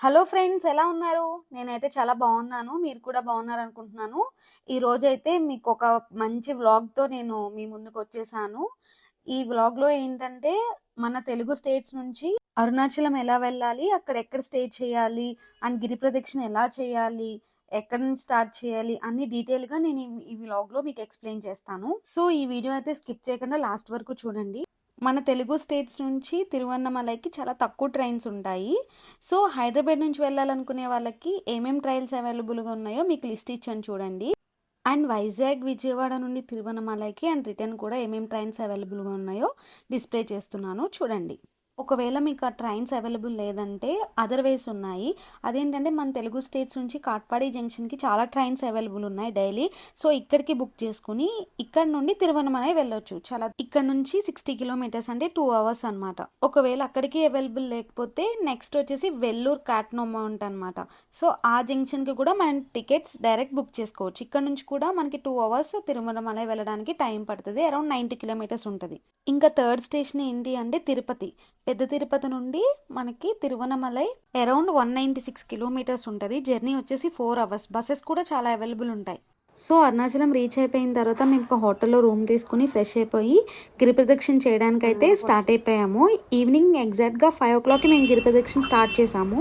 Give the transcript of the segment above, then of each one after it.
Hello friends ఎలా ఉన్నారు? నేనైతే చాలా బాగున్నాను. మీరు కూడా బాగున్నారు అనుకుంటున్నాను ఈ రోజైతే మీకు ఒక మంచి వ్లాగ్తో నేను మీ ముందుకు వచ్చేసాను ఈ వ్లాగ్లో ఏంటంటే మన తెలుగు స్టేట్స్ నుంచి అరుణాచలం ఎలా వెళ్ళాలి అక్కడ ఎక్కడ స్టే చేయాలి అండ్ గిరి ప్రదక్షిణ ఎలా చేయాలి ఎక్కడ నుంచి స్టార్ట్ చేయాలి అన్ని డీటెయిల్గా నేను ఈ- ఈ వ్లాగ్లో మీకు ఎక్స్ప్లెయిన్ చేస్తాను. సో ఈ వీడియో అయితే స్కిప్ చేయకుండా లాస్ట్ వరకు చూడండి. మన తెలుగు స్టేట్స్ నుంచి తిరువన్నమలైకి చాలా తక్కువ ట్రైన్స్ ఉంటాయి. సో హైదరాబాద్ నుంచి వెళ్ళాలనుకునే వాళ్ళకి ఏమేం ట్రైల్స్ అవైలబుల్గా ఉన్నాయో మీకు లిస్ట్ ఇచ్చాను చూడండి. అండ్ వైజాగ్ విజయవాడ నుండి తిరువన్నమలైకి అండ్ రిటర్న్ కూడా ఏమేం ట్రైన్స్ అవైలబుల్గా ఉన్నాయో డిస్ప్లే చేస్తున్నాను. చూడండి. ఒకవేళ మీకు ఆ ట్రైన్స్ అవైలబుల్ లేదంటే అదర్వైస్ ఉన్నాయి. అదేంటంటే మన తెలుగు స్టేట్స్ నుంచి కాట్పాడి జంక్షన్కి చాలా ట్రైన్స్ అవైలబుల్ ఉన్నాయి డైలీ. సో ఇక్కడికి బుక్ చేసుకుని ఇక్కడ నుండి తిరువన్నమలై వెళ్ళొచ్చు. చాలా ఇక్కడ నుంచి సిక్స్టీ కిలోమీటర్స్ అంటే టూ అవర్స్ అనమాట ఒకవేళ అక్కడికి అవైలబుల్ లేకపోతే నెక్స్ట్ వచ్చేసి వెల్లూరు కాట్నోమౌంట్ అనమాట సో ఆ జంక్షన్కి కూడా మనం టికెట్స్ డైరెక్ట్ బుక్ చేసుకోవచ్చు. ఇక్కడ నుంచి కూడా మనకి టూ అవర్స్ తిరుమలమలై వెళ్ళడానికి టైం పడుతుంది. అరౌండ్ నైంటీ కిలోమీటర్స్ ఉంటుంది. ఇంకా థర్డ్ స్టేషన్ ఏంటి అంటే తిరుపతి. పెద్ద తిరుపతి నుండి మనకి Tiruvannamalai around one ninety six kilometres ఉంటుంది. జర్నీ వచ్చేసి ఫోర్ అవర్స్. బస్సెస్ కూడా చాలా అవైలబుల్ ఉంటాయి. సో అరుణాచలం రీచ్ అయిపోయిన తర్వాత మేము ఒక హోటల్లో రూమ్ తీసుకుని ఫ్రెష్ అయిపోయి గిరి ప్రదక్షిణ చేయడానికి అయితే స్టార్ట్ అయిపోయాము. ఈవినింగ్ ఎగ్జాక్ట్గా ఫైవ్ ఓ క్లాక్కి మేము గిరి ప్రదక్షిణ స్టార్ట్ చేసాము.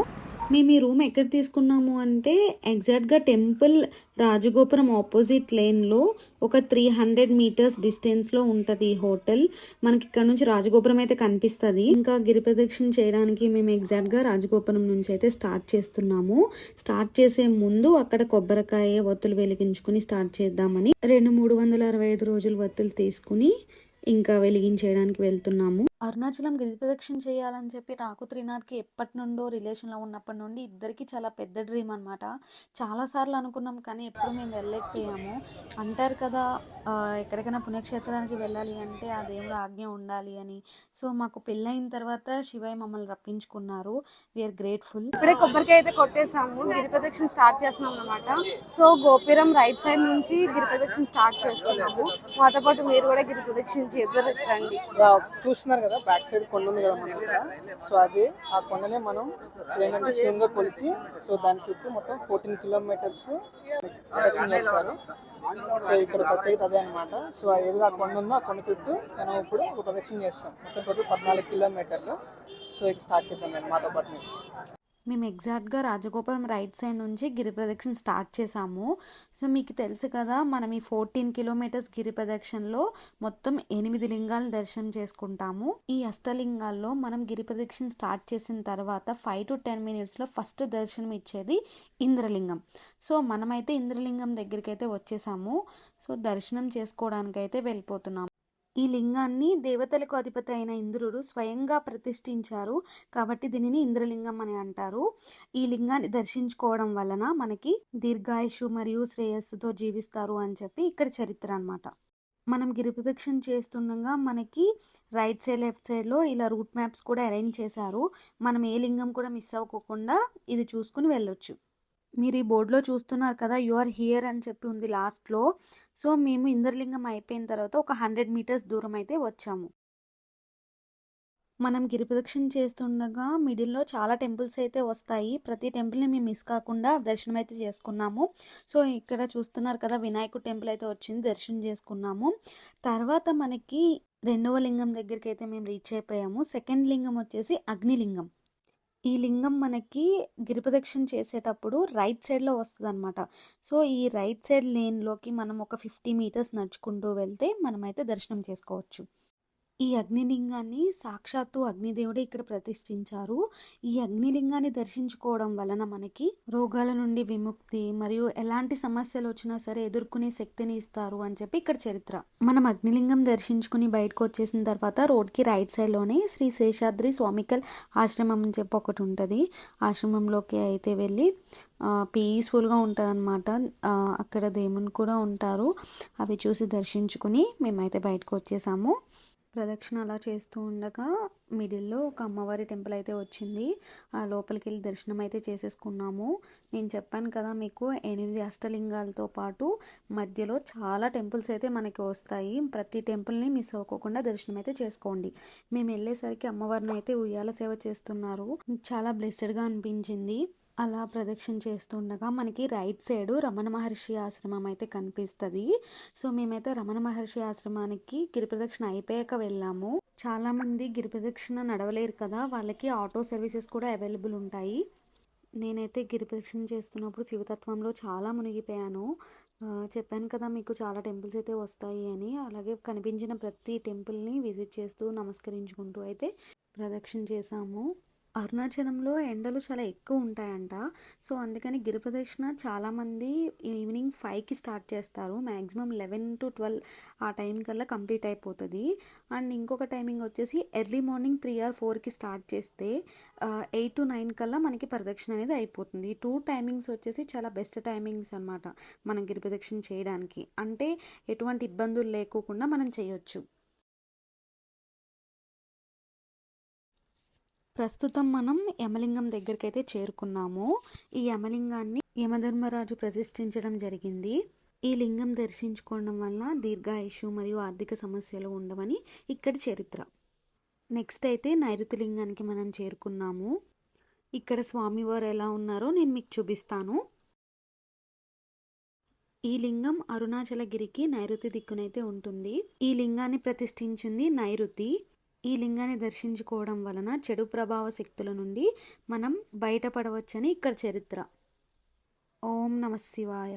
మేము ఈ రూమ్ ఎక్కడ తీసుకున్నాము అంటే ఎగ్జాక్ట్గా టెంపుల్ రాజగోపురం ఆపోజిట్ లేన్లో ఒక త్రీ హండ్రెడ్ మీటర్స్ డిస్టెన్స్లో ఉంటుంది ఈ హోటల్ మనకి ఇక్కడ నుంచి రాజగోపురం అయితే కనిపిస్తుంది. ఇంకా గిరి ప్రదక్షిణ చేయడానికి మేము ఎగ్జాక్ట్గా రాజగోపురం నుంచి అయితే స్టార్ట్ చేస్తున్నాము. స్టార్ట్ చేసే ముందు అక్కడ కొబ్బరికాయ ఒత్తులు వెలిగించుకుని స్టార్ట్ చేద్దామని రెండు మూడు వందల అరవై ఐదు రోజులు ఒత్తులు తీసుకుని ఇంకా వెలిగించేయడానికి వెళ్తున్నాము. అరుణాచలం గిరి ప్రదక్షిణ చేయాలని చెప్పి నాకు త్రినాథ్కి ఎప్పటి నుండో రిలేషన్లో ఉన్నప్పటి నుండి ఇద్దరికి చాలా పెద్ద డ్రీమ్ అనమాట చాలాసార్లు అనుకున్నాం కానీ ఎప్పుడు మేము వెళ్ళలేకపోయాము. అంటారు కదా ఎక్కడికైనా పుణ్యక్షేత్రానికి వెళ్ళాలి అంటే ఆ దేవుడు ఆజ్ఞ ఉండాలి అని. సో మాకు పెళ్ళైన తర్వాత శివయ్య మమ్మల్ని రప్పించుకున్నారు. వీఆర్ గ్రేట్ఫుల్ ఇప్పుడే కొబ్బరికాయ అయితే కొట్టేసాము గిరి ప్రదక్షిణ స్టార్ట్ చేస్తున్నాం అనమాట సో గోపురం రైట్ సైడ్ నుంచి గిరి ప్రదక్షిణ స్టార్ట్ చేస్తున్నాము. మాతో పాటు మీరు కూడా గిరి ప్రదక్షిణ చేద్దరు రండి. చూస్తున్నారు కదా బ్యాక్ సైడ్ కొండ ఉంది కదా మనం సో అది ఆ కొండనే మనం ఏంటంటే శివంగా కొలిచి సో దాని చుట్టూ మొత్తం ఫోర్టీన్ కిలోమీటర్స్ ప్రదక్షిణ చేస్తారు. సో ఇక్కడ ప్రత్యేకత అదే అనమాట సో ఏదో ఆ కొండ ఉందో ఆ కొండ చుట్టూ మనం ఇప్పుడు ఒక ప్రదక్షిణ చేస్తాం. మొత్తం టోటల్ పద్నాలుగు కిలోమీటర్లు సో ఇది స్టార్ట్ చేద్దాం నేను మాతో పాటు. మేము ఎగ్జాక్ట్గా రాజగోపురం రైట్ సైడ్ నుంచి గిరి ప్రదక్షిణ స్టార్ట్ చేసాము సో మీకు తెలుసు కదా మనం ఈ ఫోర్టీన్ కిలోమీటర్స్ గిరి ప్రదక్షిణలో మొత్తం ఎనిమిది లింగాలను దర్శనం చేసుకుంటాము. ఈ అష్టలింగాల్లో మనం గిరి ప్రదక్షిణ స్టార్ట్ చేసిన తర్వాత ఫైవ్ టు టెన్ మినిట్స్లో ఫస్ట్ దర్శనం ఇచ్చేది ఇంద్రలింగం. సో మనమైతే ఇంద్రలింగం దగ్గరికి అయితే వచ్చేసాము. సో దర్శనం చేసుకోవడానికైతే వెళ్ళిపోతున్నాము ఈ లింగాన్ని దేవతలకు అధిపతి అయిన ఇంద్రుడు స్వయంగా ప్రతిష్ఠించారు. కాబట్టి దీనిని ఇంద్రలింగం అని అంటారు. ఈ లింగాన్ని దర్శించుకోవడం వలన మనకి దీర్ఘాయుషు మరియు శ్రేయస్సుతో జీవిస్తారు అని చెప్పి ఇక్కడ చరిత్ర అన్నమాట. మనం గిరి ప్రదక్షిణ చేస్తుండగా మనకి రైట్ సైడ్ లెఫ్ట్ సైడ్లో ఇలా రూట్ మ్యాప్స్ కూడా అరేంజ్ చేశారు. మనం ఏ లింగం కూడా మిస్ అవ్వకోకుండా ఇది చూసుకుని వెళ్ళొచ్చు. మీరు ఈ బోర్డులో చూస్తున్నారు కదా యు ఆర్ హియర్ అని చెప్పి ఉంది లాస్ట్లో. సో మేము ఇంద్రలింగం అయిపోయిన తర్వాత ఒక హండ్రెడ్ మీటర్స్ దూరం అయితే వచ్చాము. మనం గిరిప్రదక్షిణ చేస్తుండగా మిడిల్లో చాలా టెంపుల్స్ అయితే వస్తాయి. ప్రతి టెంపుల్ని మేము మిస్ కాకుండా దర్శనం అయితే చేసుకున్నాము. సో ఇక్కడ చూస్తున్నారు కదా వినాయకుడు టెంపుల్ అయితే వచ్చింది దర్శనం చేసుకున్నాము. తర్వాత మనకి రెండవ లింగం దగ్గరికి అయితే మేము రీచ్ అయిపోయాము. సెకండ్ లింగం వచ్చేసి అగ్నిలింగం. ఈ లింగం మనకి గిరిప్రదక్షిణ చేసేటప్పుడు రైట్ సైడ్లో వస్తుంది అనమాట సో ఈ రైట్ సైడ్ లేన్లోకి మనం ఒక ఫిఫ్టీ మీటర్స్ నడుచుకుంటూ వెళ్తే మనమైతే దర్శనం చేసుకోవచ్చు. ఈ అగ్నిలింగాన్ని సాక్షాత్తు అగ్నిదేవుడే ఇక్కడ ప్రతిష్ఠించారు. ఈ అగ్నిలింగాన్ని దర్శించుకోవడం వలన మనకి రోగాల నుండి విముక్తి మరియు ఎలాంటి సమస్యలు వచ్చినా సరే ఎదుర్కొనే శక్తిని ఇస్తారు అని చెప్పి ఇక్కడ చరిత్ర. మనం అగ్నిలింగం దర్శించుకుని బయటకు వచ్చేసిన తర్వాత రోడ్కి రైట్ సైడ్లోనే శ్రీ శేషాద్రి స్వామికల్ ఆశ్రమం అని చెప్పి ఒకటి ఉంటుంది. ఆశ్రమంలోకి అయితే వెళ్ళి పీస్ఫుల్గా ఉంటుంది అనమాట అక్కడ దేవుని కూడా ఉంటారు. అవి చూసి దర్శించుకుని మేమైతే బయటకు వచ్చేసాము. ప్రదక్షిణ అలా చేస్తూ ఉండగా మిడిల్లో ఒక అమ్మవారి టెంపుల్ అయితే వచ్చింది. ఆ లోపలికి వెళ్ళి దర్శనం అయితే చేసేసుకున్నాము. నేను చెప్పాను కదా మీకు ఎనిమిది అష్టలింగాలతో పాటు మధ్యలో చాలా టెంపుల్స్ అయితే మనకి వస్తాయి. ప్రతి టెంపుల్ని మిస్ అవ్వకుండా దర్శనం అయితే చేసుకోండి. మేము వెళ్ళేసరికి అమ్మవారిని అయితే ఉయ్యాల సేవ చేస్తున్నారు. చాలా బ్లెస్సెడ్గా అనిపించింది. అలా ప్రదక్షిణ చేస్తుండగా మనకి రైట్ సైడ్ రమణ మహర్షి ఆశ్రమం అయితే కనిపిస్తుంది. సో మేమైతే రమణ మహర్షి ఆశ్రమానికి గిరి ప్రదక్షిణ అయిపోయాక వెళ్ళాము. చాలామంది గిరి ప్రదక్షిణ నడవలేరు కదా వాళ్ళకి ఆటో సర్వీసెస్ కూడా అవైలబుల్ ఉంటాయి. నేనైతే గిరి ప్రదక్షిణ చేస్తున్నప్పుడు శివతత్వంలో చాలా మునిగిపోయాను. చెప్పాను కదా మీకు చాలా టెంపుల్స్ అయితే వస్తాయి అని. అలాగే కనిపించిన ప్రతి టెంపుల్ని విజిట్ చేస్తూ నమస్కరించుకుంటూ అయితే ప్రదక్షిణ చేశాము. అరుణాచలంలో ఎండలు చాలా ఎక్కువ ఉంటాయంట. సో అందుకని గిరి ప్రదక్షిణ చాలామంది ఈవినింగ్ ఫైవ్కి స్టార్ట్ చేస్తారు. మ్యాక్సిమం లెవెన్ టు ట్వెల్వ్ ఆ టైం కల్లా కంప్లీట్ అయిపోతుంది. అండ్ ఇంకొక టైమింగ్ వచ్చేసి ఎర్లీ మార్నింగ్ త్రీ ఆర్ ఫోర్కి స్టార్ట్ చేస్తే ఎయిట్ టు నైన్ కల్లా మనకి ప్రదక్షిణ అనేది అయిపోతుంది. టూ టైమింగ్స్ వచ్చేసి చాలా బెస్ట్ టైమింగ్స్ అనమాట మనం గిరి ప్రదక్షిణ చేయడానికి. అంటే ఎటువంటి ఇబ్బందులు లేకోకుండా మనం చేయొచ్చు. ప్రస్తుతం మనం యమలింగం దగ్గరికి అయితే చేరుకున్నాము. ఈ యమలింగాన్ని యమధర్మరాజు ప్రతిష్ఠించడం జరిగింది. ఈ లింగం దర్శించుకోవడం వల్ల దీర్ఘాయుషు మరియు ఆర్థిక సమస్యలు ఉండవని ఇక్కడ చరిత్ర. నెక్స్ట్ అయితే నైరుతి లింగానికి మనం చేరుకున్నాము. ఇక్కడ స్వామివారు ఎలా ఉన్నారో నేను మీకు చూపిస్తాను. ఈ లింగం అరుణాచలగిరికి నైరుతి దిక్కునైతే ఉంటుంది. ఈ లింగాన్ని ప్రతిష్ఠించింది నైరుతి. ఈ లింగాన్ని దర్శించుకోవడం వలన చెడు ప్రభావ శక్తుల నుండి మనం బయటపడవచ్చని ఇక్కడ చరిత్ర. ఓం నమ శివాయ.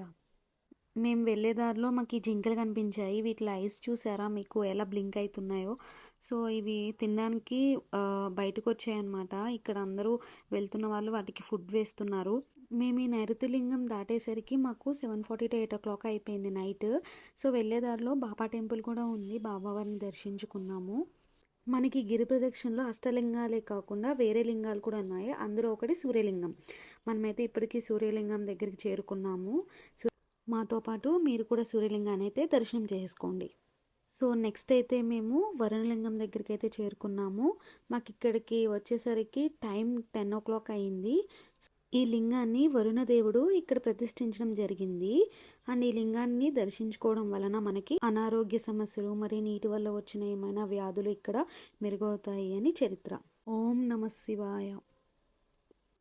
మేము వెళ్ళే దారిలో మాకు ఈ జింకలు కనిపించాయి. వీటిలో ఐస్ చూసారా? మీకు ఎలా బ్లింక్ అవుతున్నాయో. సో ఇవి తినడానికి బయటకు వచ్చాయన్నమాట. ఇక్కడ అందరూ వెళ్తున్న వాళ్ళు వాటికి ఫుడ్ వేస్తున్నారు. మేము ఈ నైరుతి లింగం దాటేసరికి మాకు seven forty to eight o'clock అయిపోయింది నైట్. సో వెళ్ళే దారిలో బాబా టెంపుల్ కూడా ఉంది. బాబావారిని దర్శించుకున్నాము. మనకి గిరి ప్రదక్షిణలో అష్టలింగాలే కాకుండా వేరే లింగాలు కూడా ఉన్నాయి. అందులో ఒకటి సూర్యలింగం. మనమైతే ఇప్పటికీ సూర్యలింగం దగ్గరికి చేరుకున్నాము. మాతో పాటు మీరు కూడా సూర్యలింగాన్ని అయితే దర్శనం చేసుకోండి. సో నెక్స్ట్ అయితే మేము వరుణలింగం దగ్గరికి అయితే చేరుకున్నాము. మాకు ఇక్కడికి వచ్చేసరికి టైం టెన్ ఓ క్లాక్ అయింది. ఈ లింగాన్ని వరుణదేవుడు ఇక్కడ ప్రతిష్ఠించడం జరిగింది. అండ్ ఈ లింగాన్ని దర్శించుకోవడం వలన మనకి అనారోగ్య సమస్యలు మరి నీటి వల్ల వచ్చిన ఏమైనా వ్యాధులు ఇక్కడ మెరుగవుతాయి అని చరిత్ర. ఓం నమ శివాయ.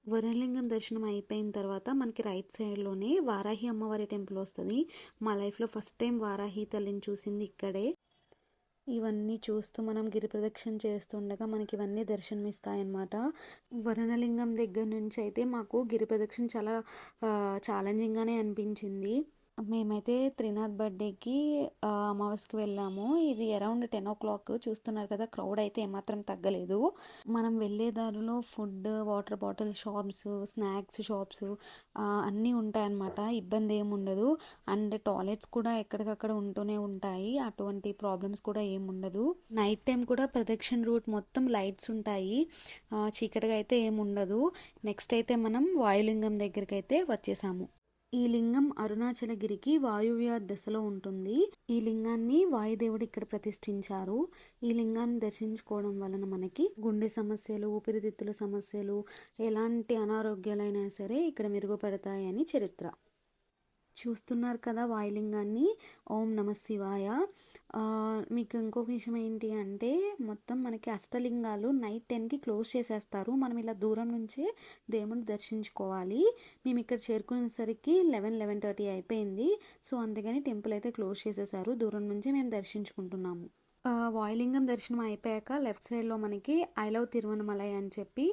వరుణలింగం దర్శనం అయిపోయిన తర్వాత మనకి రైట్ సైడ్లోనే వారాహి అమ్మవారి టెంపుల్ వస్తుంది. మా లైఫ్లో ఫస్ట్ టైం వారాహి తల్లిని చూసింది ఇక్కడే. ఇవన్నీ చూస్తూ మనం గిరి ప్రదక్షిణ చేస్తుండగా మనకి ఇవన్నీ దర్శనమిస్తాయన్నమాట. వరుణలింగం దగ్గర నుంచి అయితే మాకు గిరి ప్రదక్షిణ చాలా ఛాలెంజింగ్గానే అనిపించింది. మేమైతే త్రినాథ్ బర్త్డేకి ఆ, అమావాస్యకి వెళ్ళాము. ఇది అరౌండ్ టెన్ ఓ క్లాక్ చూస్తున్నారు కదా క్రౌడ్ అయితే ఏమాత్రం తగ్గలేదు. మనం వెళ్ళే దారిలో food water bottle shops snacks shops అన్నీ ఉంటాయన్నమాట. ఇబ్బంది ఏమి ఉండదు. అండ్ టాయిలెట్స్ కూడా ఎక్కడికక్కడ ఉంటూనే ఉంటాయి. అటువంటి ప్రాబ్లమ్స్ కూడా ఏమి ఉండదు. నైట్ టైం కూడా ప్రదక్షిణ రూట్ మొత్తం లైట్స్ ఉంటాయి. చీకటిగా అయితే ఏమి ఉండదు. నెక్స్ట్ అయితే మనం వాయులింగం దగ్గరికి అయితే వచ్చేసాము. ఈ లింగం అరుణాచలగిరికి వాయువ్య దశలో ఉంటుంది. ఈ లింగాన్ని వాయుదేవుడు ఇక్కడ ప్రతిష్ఠించారు. ఈ లింగాన్ని దర్శించుకోవడం వలన మనకి గుండె సమస్యలు ఊపిరితిత్తుల సమస్యలు ఎలాంటి అనారోగ్యాలైనా సరే ఇక్కడ మెరుగుపడతాయని చరిత్ర. చూస్తున్నారు కదా వాయులింగాన్ని. ఓం నమ శివాయ. మీకు ఇంకొక విషయం ఏంటి అంటే మొత్తం మనకి అష్టలింగాలు నైట్ టెన్కి క్లోజ్ చేసేస్తారు. మనం ఇలా దూరం నుంచే దేవుని దర్శించుకోవాలి. మేము ఇక్కడ చేరుకునేసరికి లెవెన్ లెవెన్ థర్టీ అయిపోయింది. సో అందుకని టెంపుల్ అయితే క్లోజ్ చేసేసారు. దూరం నుంచే మేము దర్శించుకుంటున్నాము. వాయులింగం దర్శనం అయిపోయాక లెఫ్ట్ సైడ్లో మనకి ఐ లవ్ తిరువనమలై అని చెప్పి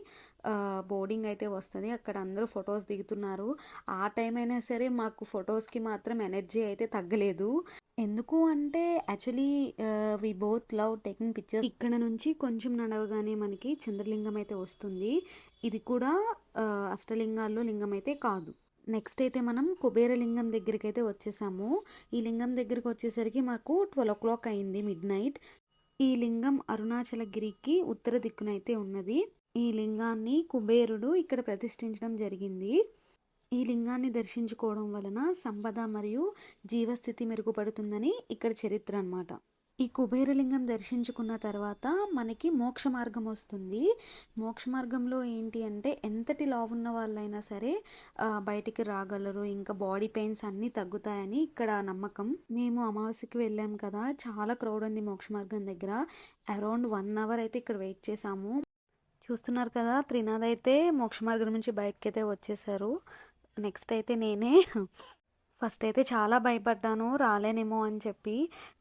బోర్డింగ్ అయితే వస్తుంది. అక్కడ అందరూ ఫొటోస్ దిగుతున్నారు. ఆ టైం అయినా సరే మాకు ఫొటోస్కి మాత్రం ఎనర్జీ అయితే తగ్గలేదు. ఎందుకు అంటే actually we both love taking pictures. ఇక్కడ నుంచి కొంచెం నడవగానే మనకి చంద్రలింగం అయితే వస్తుంది. ఇది కూడా అష్టలింగాల్లో లింగం అయితే కాదు. నెక్స్ట్ అయితే మనం కుబేర లింగం దగ్గరికి అయితే వచ్చేసాము. ఈ లింగం దగ్గరికి వచ్చేసరికి మాకు ట్వెల్వ్ ఓ క్లాక్ అయింది మిడ్ నైట్. ఈ లింగం అరుణాచలగిరికి ఉత్తర దిక్కునైతే ఉన్నది. ఈ లింగాన్ని కుబేరుడు ఇక్కడ ప్రతిష్ఠించడం జరిగింది. ఈ లింగాన్ని దర్శించుకోవడం వలన సంపద మరియు జీవస్థితి మెరుగుపడుతుందని ఇక్కడ చరిత్ర అన్నమాట. ఈ కుబేరలింగం దర్శించుకున్న తర్వాత మనకి మోక్ష మార్గం వస్తుంది. మోక్ష మార్గంలో ఏంటి అంటే ఎంతటి లావు ఉన్న వాళ్ళైనా సరే బయటికి రాగలరు. ఇంకా బాడీ పెయిన్స్ అన్నీ తగ్గుతాయని ఇక్కడ నమ్మకం. మేము అమావాస్యకి వెళ్ళాం కదా చాలా క్రౌడ్ ఉంది మోక్ష మార్గం దగ్గర. అరౌండ్ వన్ అవర్ అయితే ఇక్కడ వెయిట్ చేసాము చూస్తున్నారు కదా త్రినాథ్ అయితే మోక్ష మార్గం నుంచి బయటకి అయితే వచ్చేసారు. నెక్స్ట్ అయితే నేనే. ఫస్ట్ అయితే చాలా భయపడ్డాను రాలేనేమో అని చెప్పి.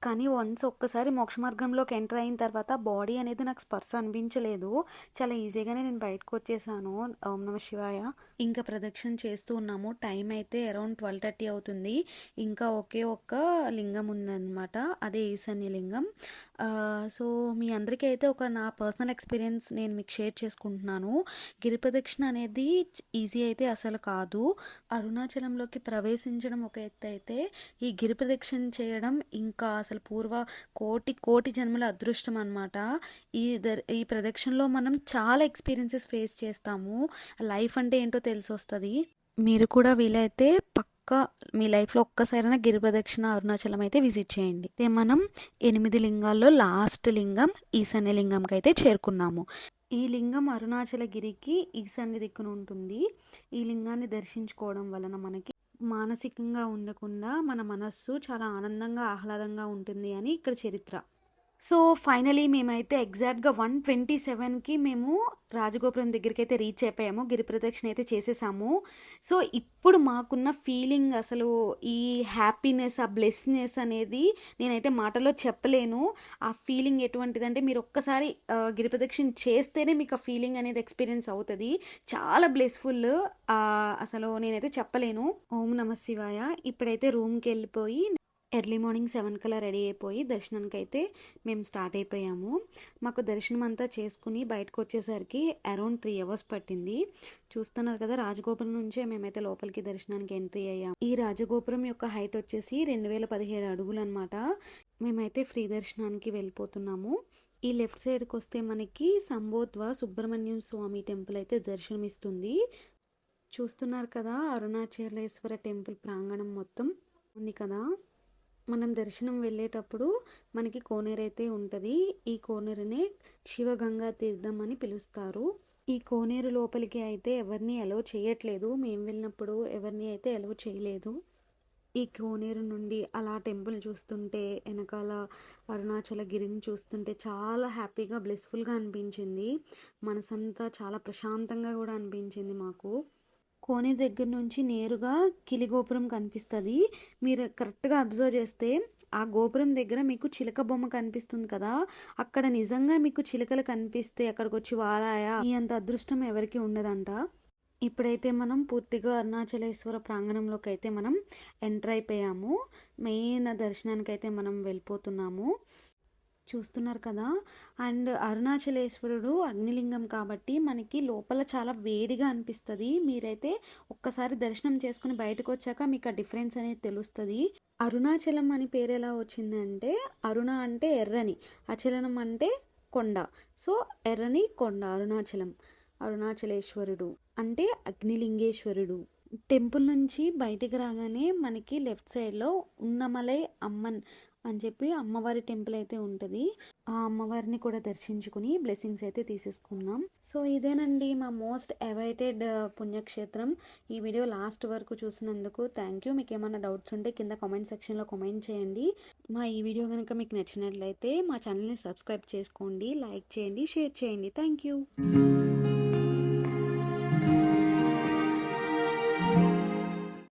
కానీ వన్స్ ఒక్కసారి మోక్ష మార్గంలోకి ఎంటర్ అయిన తర్వాత బాడీ అనేది నాకు స్పర్శ అనిపించలేదు. చాలా ఈజీగానే నేను బయటకు వచ్చేసాను ఓం నమ శివాయ. ఇంకా ప్రదక్షిణ చేస్తూ ఉన్నాము. టైం అయితే అరౌండ్ ట్వెల్వ్ థర్టీ అవుతుంది. ఇంకా ఒకే ఒక్క లింగం ఉందన్నమాట. అదే ఈశాన్య లింగం. సో మీ అందరికీ అయితే ఒక నా పర్సనల్ ఎక్స్పీరియన్స్ నేను మీకు షేర్ చేసుకుంటున్నాను. గిరి ప్రదక్షిణ అనేది ఈజీ అయితే అసలు కాదు. అరుణాచలంలోకి ప్రవేశించడం ఒక ఎత్తు అయితే ఈ గిరి ప్రదక్షిణ చేయడం ఇంకా అసలు పూర్వ కోటి కోటి జన్మల అదృష్టం అనమాట ఈ దర్ ఈ ప్రదక్షిణలో మనం చాలా ఎక్స్పీరియన్సెస్ ఫేస్ చేస్తాము. లైఫ్ అంటే ఏంటో తెలిసి వస్తుంది మీరు కూడా వీలైతే పక్కా మీ లైఫ్లో ఒక్కసారైనా గిరి ప్రదక్షిణ అరుణాచలం అయితే విజిట్ చేయండి. అయితే మనం ఎనిమిది లింగాల్లో లాస్ట్ లింగం ఈశాన్య లింగంకి అయితే చేరుకున్నాము. ఈ లింగం అరుణాచలగిరికి ఈశాన్య దిక్కున ఉంటుంది. ఈ లింగాన్ని దర్శించుకోవడం వలన మనకి మానసికంగా ఉండకుండా మన మనస్సు చాలా ఆనందంగా ఆహ్లాదంగా ఉంటుంది అని ఇక్కడ చరిత్ర. సో ఫైనలీ మేమైతే ఎగ్జాక్ట్గా వన్ ట్వంటీ సెవెన్కి మేము రాజగోపురం దగ్గరికి అయితే రీచ్ అయిపోయాము. గిరి ప్రదక్షిణ అయితే చేసేసాము. సో ఇప్పుడు మాకున్న ఫీలింగ్ అసలు ఈ హ్యాపీనెస్ ఆ బ్లెస్నెస్ అనేది నేనైతే మాటలో చెప్పలేను. ఆ ఫీలింగ్ ఎటువంటిదంటే మీరు ఒక్కసారి గిరి ప్రదక్షిణ చేస్తేనే మీకు ఆ ఫీలింగ్ అనేది ఎక్స్పీరియన్స్ అవుతుంది. చాలా బ్లెస్ఫుల్ అసలు నేనైతే చెప్పలేను. ఓం నమ శివాయ. ఇప్పుడైతే రూమ్కి వెళ్ళిపోయి ఎర్లీ మార్నింగ్ సెవెన్ కల్లా రెడీ అయిపోయి దర్శనానికి అయితే మేము స్టార్ట్ అయిపోయాము. మాకు దర్శనం అంతా చేసుకుని బయటకు వచ్చేసరికి అరౌండ్ త్రీ అవర్స్ పట్టింది. చూస్తున్నారు కదా రాజగోపురం నుంచే మేమైతే లోపలికి దర్శనానికి ఎంట్రీ అయ్యాము ఈ రాజగోపురం యొక్క హైట్ వచ్చేసి రెండు వేల పదిహేడు అడుగులు అనమాట మేమైతే ఫ్రీ దర్శనానికి వెళ్ళిపోతున్నాము. ఈ లెఫ్ట్ సైడ్కి వస్తే మనకి సంబోధ్వ సుబ్రహ్మణ్యం స్వామి టెంపుల్ అయితే దర్శనమిస్తుంది. చూస్తున్నారు కదా అరుణాచలేశ్వర టెంపుల్ ప్రాంగణం మొత్తం ఉంది కదా. మనం దర్శనం వెళ్ళేటప్పుడు మనకి కోనేరు అయితే ఉంటుంది. ఈ కోనేరునే శివగంగా తీర్థం అని పిలుస్తారు. ఈ కోనేరు లోపలికి అయితే ఎవరిని అలో చేయట్లేదు. మేము వెళ్ళినప్పుడు ఎవరిని అయితే అలో చేయలేదు. ఈ కోనేరు నుండి అలా టెంపుల్ చూస్తుంటే వెనకాల అరుణాచల గిరిని చూస్తుంటే చాలా హ్యాపీగా బ్లెస్ఫుల్గా అనిపించింది. మనసంతా చాలా ప్రశాంతంగా కూడా అనిపించింది మాకు. కోనే దగ్గర నుంచి నేరుగా కిలి గోపురం కనిపిస్తుంది. మీరు కరెక్ట్గా అబ్జర్వ్ చేస్తే ఆ గోపురం దగ్గర మీకు చిలక బొమ్మ కనిపిస్తుంది కదా. అక్కడ నిజంగా మీకు చిలకలు కనిపిస్తే అక్కడికి వచ్చి వారాయా? ఈ అంత అదృష్టం ఎవరికి ఉండదంట. ఇప్పుడైతే మనం పూర్తిగా అరుణాచలేశ్వర ప్రాంగణంలోకి అయితే మనం ఎంటర్ అయిపోయాము. మెయిన్ దర్శనానికి అయితే మనం వెళ్ళిపోతున్నాము. చూస్తున్నారు కదా. అండ్ అరుణాచలేశ్వరుడు అగ్నిలింగం కాబట్టి మనకి లోపల చాలా వేడిగా అనిపిస్తుంది. మీరైతే ఒక్కసారి దర్శనం చేసుకుని బయటకు వచ్చాక మీకు ఆ డిఫరెన్స్ అనేది తెలుస్తుంది. అరుణాచలం అని పేరు ఎలా వచ్చిందంటే అరుణ అంటే ఎర్రని అచలనం అంటే కొండ. సో ఎర్రని కొండ అరుణాచలం అరుణాచలేశ్వరుడు అంటే అగ్నిలింగేశ్వరుడు. టెంపుల్ నుంచి బయటికి రాగానే మనకి లెఫ్ట్ సైడ్లో ఉన్నమలై అమ్మన్ అని చెప్పి అమ్మవారి టెంపుల్ అయితే ఉంటుంది. ఆ అమ్మవారిని కూడా దర్శించుకుని బ్లెస్సింగ్స్ అయితే తీసేసుకున్నాం సో ఇదేనండి మా మోస్ట్ అవైటెడ్ పుణ్యక్షేత్రం. ఈ వీడియో లాస్ట్ వరకు చూసినందుకు థ్యాంక్ యూ. మీకు ఏమైనా డౌట్స్ ఉంటే కింద కామెంట్ సెక్షన్లో కామెంట్ చేయండి. మా ఈ వీడియో కనుక మీకు నచ్చినట్లయితే మా ఛానల్ని సబ్స్క్రైబ్ చేసుకోండి లైక్ చేయండి షేర్ చేయండి. Thank you.